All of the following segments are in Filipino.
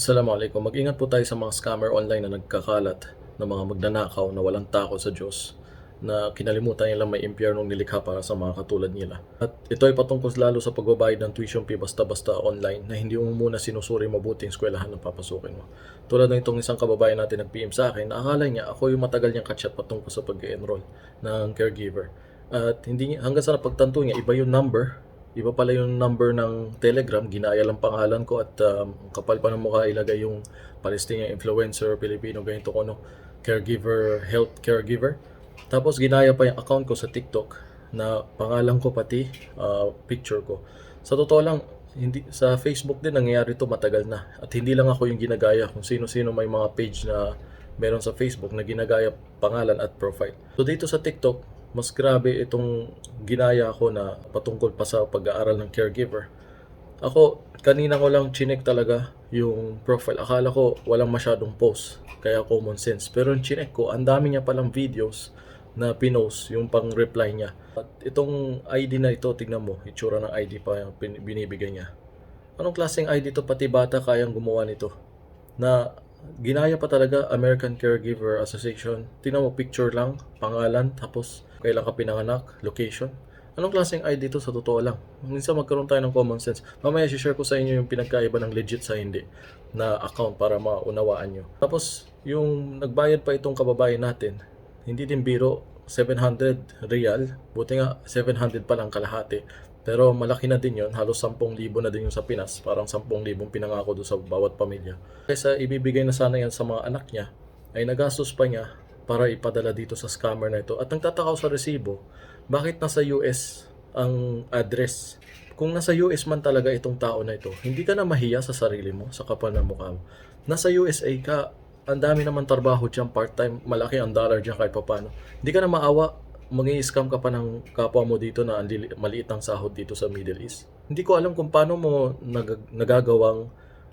Assalamualaikum. Mag-ingat po tayo sa mga scammer online na nagkakalat ng mga magnanakaw na walang takot sa Diyos na kinalimutan nila may impyernong nilikha para sa mga katulad nila. At ito ay patungkol lalo sa pagbabayad ng tuition fee basta-basta online na hindi mo muna sinusuri mabuti ang eskwelahan na papasukin mo. Tulad ng itong isang kababayan natin nag-PM sa akin, na akala niya ako yung matagal niyang kachat patungkol sa pag-enroll ng caregiver. At hindi hanggang sa napagtanto niya, iba yung number Iba pala yung number ng Telegram, ginaya lang pangalan ko at um, kapal pa ng mukha ilagay yung Palestinian influencer, Filipino, ganito ko no, caregiver, health caregiver. Tapos ginaya pa yung account ko sa TikTok na pangalan ko pati uh, picture ko. Sa totoo lang, hindi sa Facebook din nangyayari to matagal na. At hindi lang ako yung ginagaya kung sino-sino may mga page na meron sa Facebook na ginagaya pangalan at profile. So dito sa TikTok, mas grabe itong ginaya ko na patungkol pa sa pag-aaral ng caregiver. Ako, kanina ko lang chinek talaga yung profile. Akala ko walang masyadong post, kaya common sense. Pero yung chinek ko, ang dami niya palang videos na pinost yung pang-reply niya. At itong ID na ito, tignan mo, itsura ng ID pa yung binibigay niya. Anong klaseng ID to? Pati bata kayang gumawa nito. Na ginaya pa talaga American Caregiver Association. Tingnan mo, picture lang, pangalan, tapos kailan ka pinanganak, location. Anong klaseng ID to sa totoo lang? Minsan magkaroon tayo ng common sense. Mamaya share ko sa inyo yung pinagkaiba ng legit sa hindi na account para maunawaan nyo. Tapos, yung nagbayad pa itong kababayan natin, hindi din biro, 700 real. Buti nga, 700 pa lang kalahati. Pero malaki na din yon halos 10,000 na din yung sa Pinas. Parang 10,000 pinangako doon sa bawat pamilya. Kaysa ibibigay na sana yan sa mga anak niya, ay nagastos pa niya para ipadala dito sa scammer na ito. At nagtataka ako sa resibo, bakit nasa US ang address? Kung nasa US man talaga itong tao na ito, hindi ka na mahiya sa sarili mo, sa kapal ng mukha mo. Nasa USA ka, ang dami naman trabaho dyan, part-time, malaki ang dollar dyan kahit papano. Hindi ka na maawa, mangi-scam ka pa ng kapwa mo dito na maliit ang sahod dito sa Middle East. Hindi ko alam kung paano mo nag- nagagawang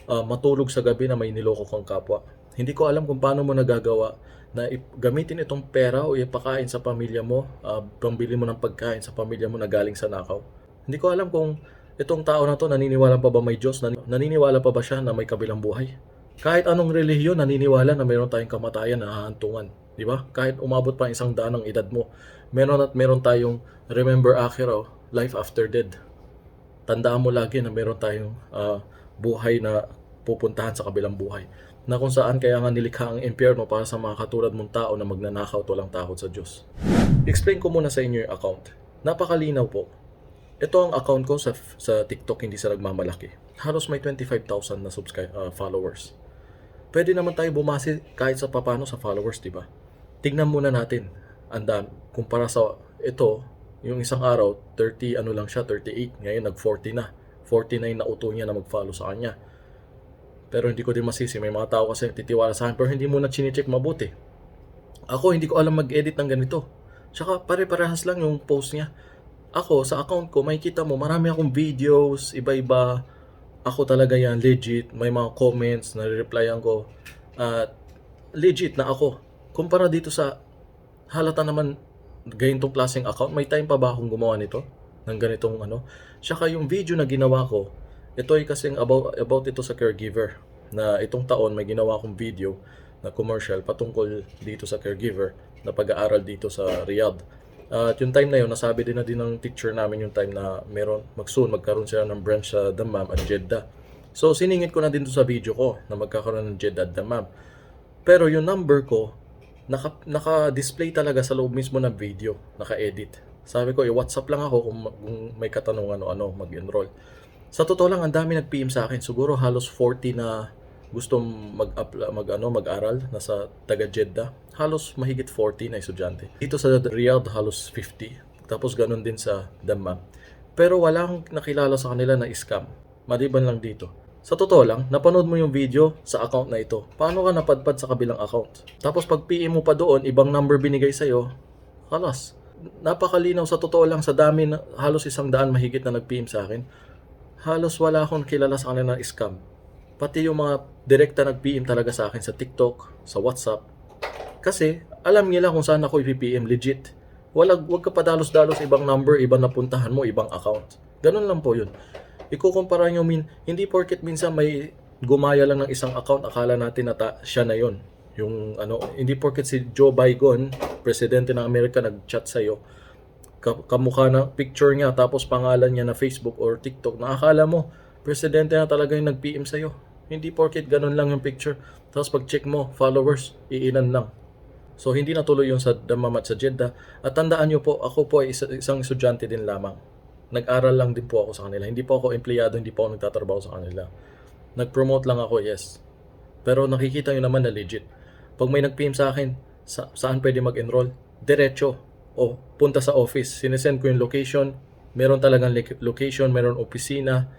ah, matulog sa gabi na may niloko kang kapwa. Hindi ko alam kung paano mo nagagawa na gamitin itong pera o ipakain sa pamilya mo, ah, pambili mo ng pagkain sa pamilya mo na galing sa nakaw. Hindi ko alam kung itong tao na to naniniwala pa ba may Diyos, Nani- naniniwala pa ba siya na may kabilang buhay. Kahit anong relihiyon, naniniwala na mayroon tayong kamatayan na hahantungan. Di ba? Kahit umabot pa ang isang daan ng edad mo, meron at meron tayong remember Akira, life after death. Tandaan mo lagi na meron tayong ah, buhay na pupuntahan sa kabilang buhay. Na kung saan kaya nga nilikha ang impyerno para sa mga katulad mong tao na magnanakaw at walang takot sa Diyos. Explain ko muna sa inyo yung account. Napakalinaw po. Ito ang account ko sa, sa TikTok, hindi sa nagmamalaki. Halos may 25,000 na subscribe, ah, followers. Pwede naman tayo bumase kahit sa papano sa followers, di ba? Tingnan muna natin. Andam, kumpara sa ito, yung isang araw, 30 ano lang siya, 38. Ngayon nag-40 na. 49 na uto niya na mag-follow sa kanya. Pero hindi ko din masisi. May mga tao kasi titiwala sa akin pero hindi mo na chinecheck mabuti. Ako, hindi ko alam mag-edit ng ganito. Tsaka pare-parehas lang yung post niya. Ako, sa account ko, makikita mo, marami akong videos, iba-iba. Ako talaga yan, legit. May mga comments, nare-replyan ko. At legit na ako. Kumpara dito sa halata naman ganitong klaseng account, may time pa ba akong gumawa nito? Ng ganitong ano? Tsaka yung video na ginawa ko, ito ay kasing about, about ito sa caregiver. Na itong taon may ginawa akong video na commercial patungkol dito sa caregiver na pag-aaral dito sa Riyadh. At yung time na yun, nasabi din na din ng teacher namin yung time na meron, mag soon, magkaroon sila ng branch sa Dammam at Jeddah. So, siningit ko na din to sa video ko na magkakaroon ng Jeddah at Dammam. Pero yung number ko, naka, naka-display talaga sa loob mismo ng video, naka-edit. Sabi ko, i-WhatsApp lang ako kung, kung may katanungan o ano, mag-enroll. Sa totoo lang, ang dami nag-PM sa akin. Siguro halos 40 na gusto mag, mag, ano, mag-aral, nasa taga Jeddah. Halos mahigit 40 na estudyante. Dito sa Riyadh, halos 50. Tapos ganun din sa Dammam. Pero walang nakilala sa kanila na scam. Maliban lang dito. Sa totoo lang, napanood mo yung video sa account na ito. Paano ka napadpad sa kabilang account? Tapos pag PM mo pa doon, ibang number binigay sa'yo, halas. Napakalinaw sa totoo lang sa dami, na, halos isang daan mahigit na nag-PM sa akin. Halos wala akong kilala sa kanila na scam. Pati yung mga direkta nag-PM talaga sa akin sa TikTok, sa WhatsApp. Kasi alam nila kung saan ako i-PM legit. Wala, wag ka padalos-dalos ibang number, ibang napuntahan mo, ibang account. Ganun lang po yun. Ikukumpara nyo, min, hindi porket minsan may gumaya lang ng isang account, akala natin na ta- siya na yon. Yung ano, hindi porket si Joe Biden, presidente ng Amerika, nag-chat sa'yo, ka- kamukha na picture niya tapos pangalan niya na Facebook or TikTok, nakakala mo, presidente na talaga yung nag-PM sa'yo. Hindi porket ganun lang yung picture. Tapos pag check mo, followers, iilan lang. So hindi natuloy yung sa Damamat sa Jeddah. At tandaan nyo po, ako po ay isa- isang estudyante din lamang. Nag-aral lang din po ako sa kanila. Hindi po ako empleyado, hindi po ako nagtatrabaho sa kanila. Nag-promote lang ako, yes. Pero nakikita nyo naman na legit. Pag may nag-PM sa akin, sa, saan pwede mag-enroll? Diretso. O punta sa office. Sinesend ko yung location. Meron talagang location, meron opisina.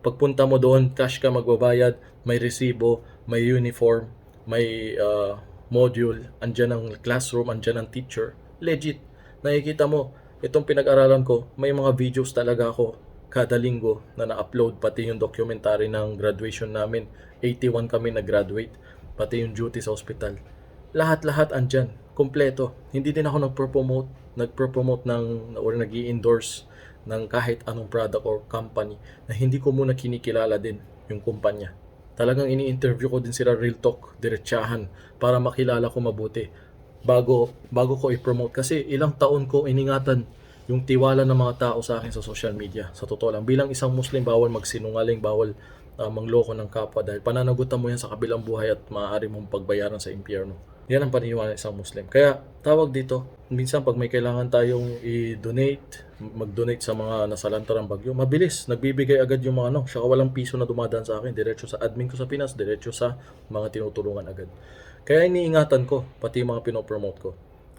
Pagpunta mo doon, cash ka magbabayad, may resibo, may uniform, may uh, module, andyan ang classroom, andyan ang teacher. Legit. Nakikita mo, itong pinag-aralan ko, may mga videos talaga ako kada linggo na na-upload, pati yung documentary ng graduation namin. 81 kami na-graduate, pati yung duty sa hospital. Lahat-lahat andyan, kompleto. Hindi din ako nagpro-promote, nagpro-promote ng, or nag endorse ng kahit anong product or company na hindi ko muna kinikilala din yung kumpanya. Talagang ini-interview ko din sila real talk, diretsahan, para makilala ko mabuti bago bago ko i-promote kasi ilang taon ko iningatan yung tiwala ng mga tao sa akin sa social media. Sa totoo lang, bilang isang Muslim, bawal magsinungaling, bawal uh, mangloko ng kapwa dahil pananagutan mo yan sa kabilang buhay at maaari mong pagbayaran sa impyerno. Yan ang paniniwala ng isang Muslim. Kaya tawag dito, minsan pag may kailangan tayong i-donate, mag-donate sa mga nasalanta ng bagyo, mabilis, nagbibigay agad yung mga ano, saka walang piso na dumadaan sa akin, diretso sa admin ko sa Pinas, diretso sa mga tinutulungan agad. Kaya iniingatan ko, pati yung mga pinopromote ko.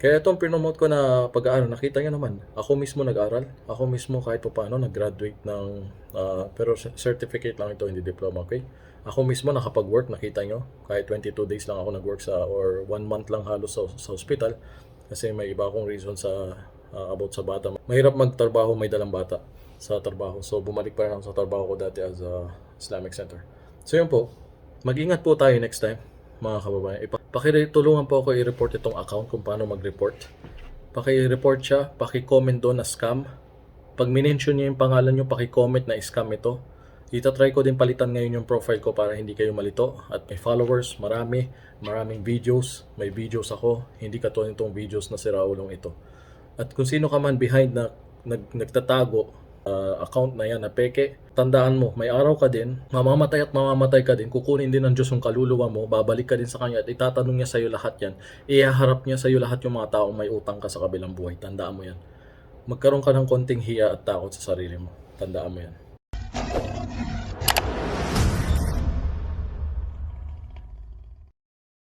Kaya itong pinomote ko na pag-aaral, nakita nyo naman, ako mismo nag-aral. Ako mismo kahit pa paano nag-graduate ng, ah, pero certificate lang ito, hindi diploma, okay? Ako mismo nakapag-work, nakita nyo. Kahit 22 days lang ako nag-work sa, or 1 month lang halos sa, sa hospital. Kasi may iba akong reason sa, ah, about sa bata. Mahirap magtrabaho, may dalang bata sa trabaho. So bumalik pa rin ako sa trabaho ko dati as a Islamic Center. So yun po, mag-ingat po tayo next time mga kababayan. Pakitulungan po ako i-report itong account kung paano mag-report. Paki-report siya, paki-comment doon na scam. Pag minention niyo yung pangalan niyo, paki-comment na scam ito. Itatry ko din palitan ngayon yung profile ko para hindi kayo malito. At may followers, marami, maraming videos. May videos ako, hindi katulad itong videos na si Raulong ito. At kung sino ka man behind na nag, nagtatago uh, account na yan na peke, tandaan mo, may araw ka din, mamamatay at mamamatay ka din, kukunin din ng Diyos yung kaluluwa mo, babalik ka din sa Kanya at itatanong niya sa iyo lahat yan. Ihaharap niya sa iyo lahat yung mga taong may utang ka sa kabilang buhay. Tandaan mo yan. Magkaroon ka ng konting hiya at takot sa sarili mo. Tandaan mo yan.